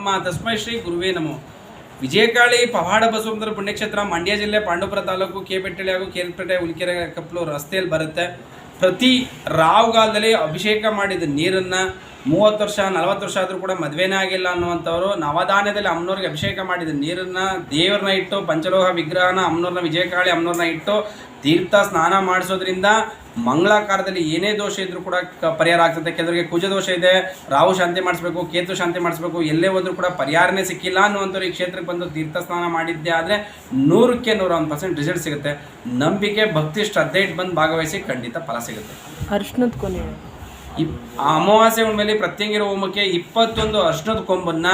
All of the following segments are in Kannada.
ನಮ್ಮ ತಸ್ಮೈ ಶ್ರೀ ಗುರುವೇ ನಮೋ. ವಿಜಯಕಾಳಿ ಪವಾಡ ಬಸವಂತರ ಪುಣ್ಯಕ್ಷೇತ್ರ, ಮಂಡ್ಯ ಜಿಲ್ಲೆ ಪಾಂಡವಪುರ ತಾಲೂಕು ಕೆಪೆಟ್ಟಳ್ಳಿ ಹಾಗೂ ಕೇರ್ಪೇಟೆ ಉಲ್ಕೆರೆ ಕಪ್ಪಲು ರಸ್ತೆಯಲ್ಲಿ ಬರುತ್ತೆ. ಪ್ರತಿ ರಾವುಗಾಲದಲ್ಲಿ ಅಭಿಷೇಕ ಮಾಡಿದ ನೀರನ್ನು ಮೂವತ್ತು ವರ್ಷ, ನಲವತ್ತು ವರ್ಷ ಆದರೂ ಕೂಡ ಮದುವೆನೇ ಆಗಿಲ್ಲ ಅನ್ನುವಂಥವ್ರು ನವಧಾನ್ಯದಲ್ಲಿ ಅಮ್ಮನವ್ರಿಗೆ ಅಭಿಷೇಕ ಮಾಡಿದ ನೀರನ್ನು ದೇವ್ರನ್ನ ಇಟ್ಟು, ಪಂಚಲೋಹ ವಿಗ್ರಹನ ಅಮ್ಮನವ್ರನ್ನ, ವಿಜಯಕಾಳಿ ಅಮ್ಮನವ್ರನ್ನ ಇಟ್ಟು, ತೀರ್ಥ ಸ್ನಾನ ಮಾಡಿಸೋದ್ರಿಂದ ಮಂಗಳಾಕಾರದಲ್ಲಿ ಏನೇ ದೋಷ ಇದ್ರೂ ಕೂಡ ಪರಿಹಾರ ಆಗ್ತದೆ. ಕೆಲವರಿಗೆ ಕುಜ ದೋಷ ಇದೆ ರಾಹು ಶಾಂತಿ ಮಾಡಿಸ್ಬೇಕು ಕೇತು ಶಾಂತಿ ಮಾಡಿಸ್ಬೇಕು ಎಲ್ಲೇ ಹೋದ್ರೂ ಕೂಡ ಪರಿಹಾರನೇ ಸಿಕ್ಕಿಲ್ಲ ಅನ್ನುವಂಥವ್ರು ಈ ಕ್ಷೇತ್ರಕ್ಕೆ ಬಂದು ತೀರ್ಥ ಸ್ನಾನ ಮಾಡಿದ್ದೆ ಆದರೆ ನೂರಕ್ಕೆ ನೂರ ಒಂದು ಪರ್ಸೆಂಟ್ ರಿಸಲ್ಟ್ ಸಿಗುತ್ತೆ. ನಂಬಿಕೆ ಭಕ್ತಿ ಶ್ರದ್ಧೆ ಇಟ್ಟು ಬಂದು ಭಾಗವಹಿಸಿ ಖಂಡಿತ ಫಲ ಸಿಗುತ್ತೆ. ಅರ್ಶನದ ಕೊನೆ. ಇಪ್ ಆ ಅಮಾವಾಸ್ಯೆ ಮೇಲೆ ಪ್ರತ್ಯಂಗಿರ ಹೋಮಕ್ಕೆ ಇಪ್ಪತ್ತೊಂದು ಅರ್ಶನದ ಕೊಂಬನ್ನ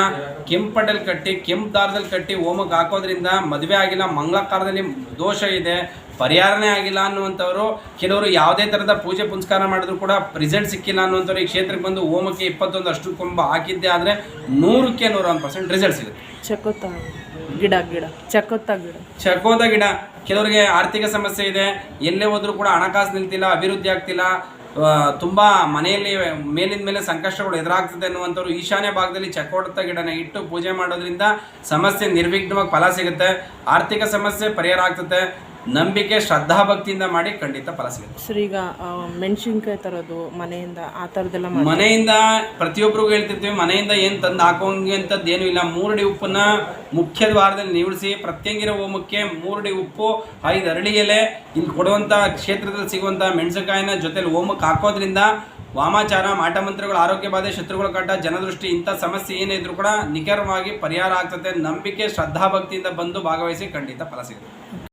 ಕೆಂಪಡಲ್ಲಿ ಕಟ್ಟಿ ಕೆಂಪು ದಾರದಲ್ಲಿ ಕಟ್ಟಿ ಹೋಮಕ್ಕೆ ಹಾಕೋದ್ರಿಂದ ಮದುವೆ ಆಗಿಲ್ಲ ಮಂಗಳಾಕಾರದಲ್ಲಿ ದೋಷ ಇದೆ. ಪರಿಹಾರನೇ ಆಗಿಲ್ಲ ಅನ್ನುವಂಥವರು ಕೆಲವರು ಯಾವುದೇ ಥರದ ಪೂಜೆ ಪುನಸ್ಕಾರ ಮಾಡಿದ್ರು ಕೂಡ ರಿಸಲ್ಟ್ ಸಿಕ್ಕಿಲ್ಲ ಅನ್ನುವಂಥವ್ರು ಈ ಕ್ಷೇತ್ರಕ್ಕೆ ಬಂದು ಓಮಕ್ಕೆ ಇಪ್ಪತ್ತೊಂದು ಅಷ್ಟು ಕೊಂಬ ಹಾಕಿದ್ದೆ ಆದರೆ ನೂರಕ್ಕೆ ನೂರ ಒಂದು ಪರ್ಸೆಂಟ್ ರಿಸಲ್ಟ್ ಸಿಗುತ್ತೆ. ಚಕೋತ ಗಿಡ ಗಿಡ ಚಕೋತ ಗಿಡ. ಚಕೋತ ಗಿಡ. ಕೆಲವರಿಗೆ ಆರ್ಥಿಕ ಸಮಸ್ಯೆ ಇದೆ ಎಲ್ಲೇ ಹೋದರೂ ಕೂಡ ಹಣಕಾಸು ನಿಲ್ತಿಲ್ಲ ಅಭಿವೃದ್ಧಿ ಆಗ್ತಿಲ್ಲ ತುಂಬ ತುಂಬಾ ಮನೆಯಲ್ಲಿ ಮೇಲಿನ ಮೇಲೆ ಸಂಕಷ್ಟಗಳು ಎದುರಾಗ್ತದೆ ಅನ್ನುವಂಥವ್ರು ಈಶಾನ್ಯ ಭಾಗದಲ್ಲಿ ಚಕೋಟ ಗಿಡನ ಇಟ್ಟು ಪೂಜೆ ಮಾಡೋದ್ರಿಂದ ಸಮಸ್ಯೆ ನಿರ್ವಿಘ್ನವಾಗಿ ಫಲ ಸಿಗುತ್ತೆ. ಆರ್ಥಿಕ ಸಮಸ್ಯೆ ಪರಿಹಾರ ಆಗ್ತದೆ. ನಂಬಿಕೆ ಶ್ರದ್ಧಾ ಭಕ್ತಿಯಿಂದ ಮಾಡಿ ಖಂಡಿತ ಫಲ ಸಿಗುತ್ತೆ. ಸರ್ ಈಗ ಮೆಣಸಿನ್ಕಾಯಿ ತರೋದು ಮನೆಯಿಂದ ಆ ಥರದ್ದೆಲ್ಲ ಮಾಡಿ. ಮನೆಯಿಂದ ಪ್ರತಿಯೊಬ್ಬರಿಗೂ ಹೇಳ್ತಿರ್ತೀವಿ ಮನೆಯಿಂದ ಏನು ತಂದು ಹಾಕೋಂಗೆ ಅಂತದ್ದು ಏನೂ ಇಲ್ಲ. ಮೂರಡಿ ಉಪ್ಪನ್ನ ಮುಖ್ಯ ದ್ವಾರದಲ್ಲಿ ನಿವಡಿಸಿ ಪ್ರತ್ಯಂಗಿರ ಹೋಮಕ್ಕೆ ಮೂರಡಿ ಉಪ್ಪು ಐದು ಅರಳಿ ಎಲೆ ಇಲ್ಲಿ ಕೊಡುವಂಥ ಕ್ಷೇತ್ರದಲ್ಲಿ ಸಿಗುವಂಥ ಮೆಣಸಿನಕಾಯಿನ ಜೊತೆಲಿ ಹೋಮಕ್ಕೆ ಹಾಕೋದ್ರಿಂದ ವಾಮಾಚಾರ ಮಾಟಮಂತ್ರಗಳು ಆರೋಗ್ಯ ಬಾಧೆ ಶತ್ರುಗಳ ಕಾಟ ಜನದೃಷ್ಟಿ ಇಂಥ ಸಮಸ್ಯೆ ಏನೇ ಇದ್ರೂ ಕೂಡ ನಿಖರವಾಗಿ ಪರಿಹಾರ ಆಗ್ತದೆ. ನಂಬಿಕೆ ಶ್ರದ್ಧಾ ಭಕ್ತಿಯಿಂದ ಬಂದು ಭಾಗವಹಿಸಿ ಖಂಡಿತ ಫಲ ಸಿಗುತ್ತೆ.